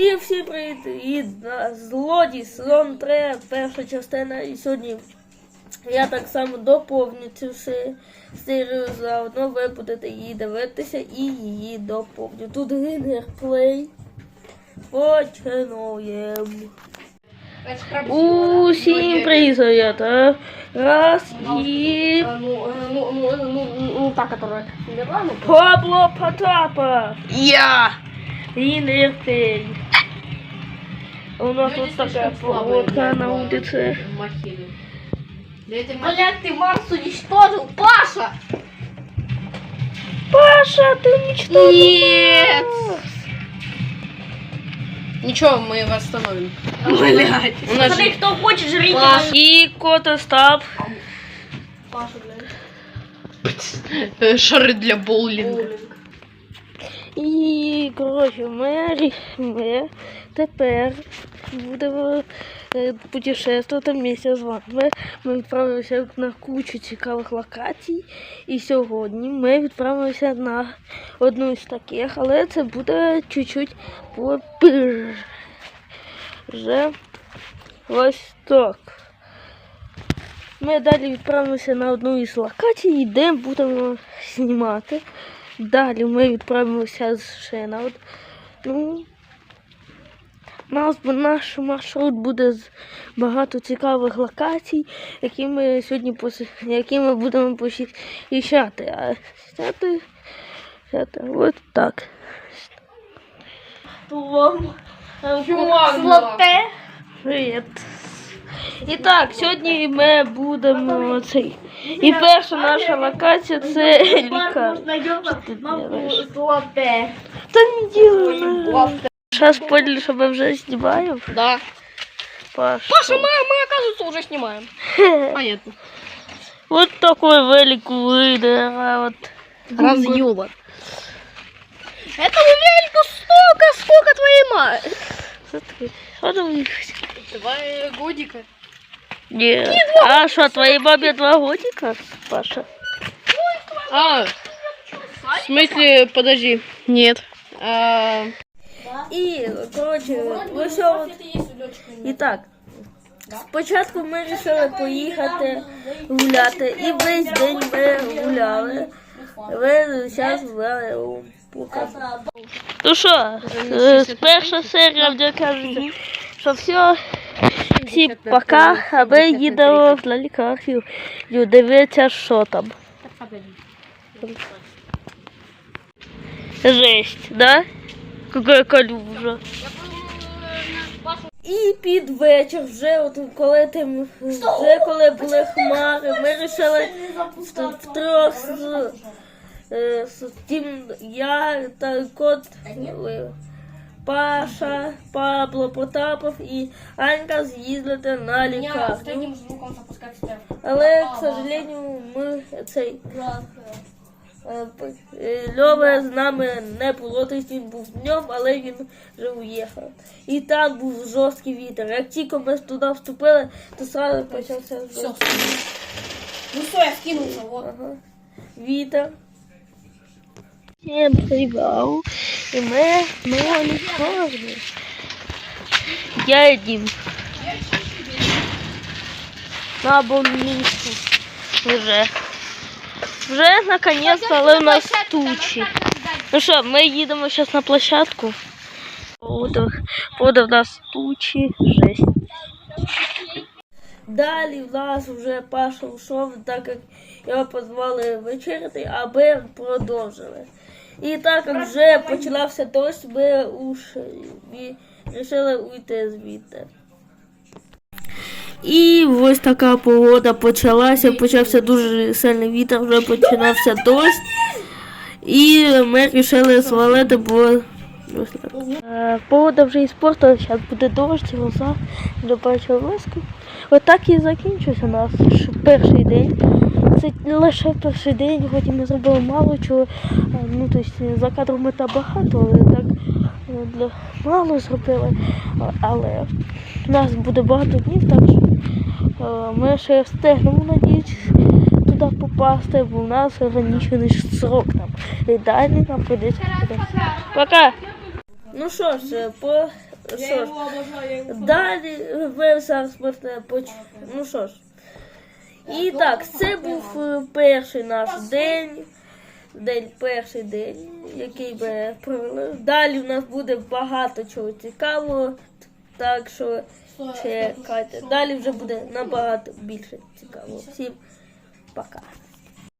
І всі привіт, і злодій, сезон 3, перша частина. І сьогодні я так само доповню цю се- серію заодно. Ви будете її дивитися і її доповню. Тут геймплей. Починаємо. Усім привіт. Раз і Ну, та, которая Пабло Потапа. Я! І Нерпель. У нас тут така погодка на вулиці. Блядь, ты Марс уничтожил, Паша! Паша, ты уничтожил Нет! Марс. Ничего, мы восстановим. Блядь. У нас же... кто хочет жрить. Паш. И кот Остап. Паша, блядь. Шары для боулинга. І, коротше, ми, рі- ми тепер Будемо е, путешествувати вместе з вами. Ми відправилися на кучу цікавих локацій. І сьогодні ми відправимося на одну з таких, але це буде чуть-чуть попізже. Ось так. Ми далі відправимося на одну із локацій, де будемо знімати. Далі ми відправимося ще на од... ну, нас, наш маршрут буде з багато цікавих локацій, які ми сьогодні пос... які ми будемо посіщати. А сяти, сяти, от так. Золоте. Привіт. І так, сьогодні ми будемо цей. І перша наша локація це лікарня. Золоте. Та не діло. Зараз поняли, що ми вже знімаємо. Да. Паш. Паша, мы, мы, оказывается, уже снимаем. Понятно. Вот такой велик выйдет. А вот. Разъёба. Этому велику столько, сколько твоей мамы. Смотри, что там них? Два годика. Нет. А что, твоей маме два годика, Паша? А, в смысле, подожди. Нет. А, І, коротше, от. І так. Спочатку ми вирішили поїхати гуляти. І весь день ми гуляли. Ви зараз гуляли у Пука. Ну що, е, перша серія кажуть, що все. Всі пока, а ми їдемо на лікарню. Дивіться, що там. Жесть, да? Какая калюжа. І під вечір, вже от коли тим, вже коли були хмари, ми вирішили в- втрьох з, е, з тим я та кот е, Паша, Пабло Потапов і Анька з'їздити на лікарню. Але, к сожалению, ми цей е, Льова з нами не було, тобто він був днем, але він вже уїхав. І там був жорсткий вітер. Як тільки ми туди вступили, то одразу почався жорсткий Ну все, я скинулся, вот. ага. вітер. Всім привал. І ми на лікарні. Я Дім. На больницю. Вже. Вже наконец-то, але у нас тучі. Ну що, ми їдемо зараз на площадку. Погода, погода в нас тучі, жесть. Далі в нас вже Паша йшов, так як його позвали вечеряти, а ми продовжили. І так як вже почався дощ, ми вирішили уйти звідти. І ось така погода почалася, почався дуже сильний вітер, вже починався дощ. І ми вирішили свалити, бо. Е, погода вже іспортилася, зараз буде дощ, гроза, вже бачу виску. Отак і закінчився наш перший день. Це лише перший день, хоч ми зробили мало чого. Е, Ну, тобто за кадром ми та багато, але так е, мало зробили. Але у нас буде багато днів, так що ми ще встигнемо, надіюсь, туди попасти, бо у нас ніж срок там. І далі нам прийдеться. Пока! Ну що ж, по що ж, далі ви зараз можете поч... Ну що ж. І так, це був е, перший наш день. День, перший день, який ми провели. Далі в нас буде багато чого цікавого. Так що чекайте. Далі вже буде набагато більше цікаво. Всім пока.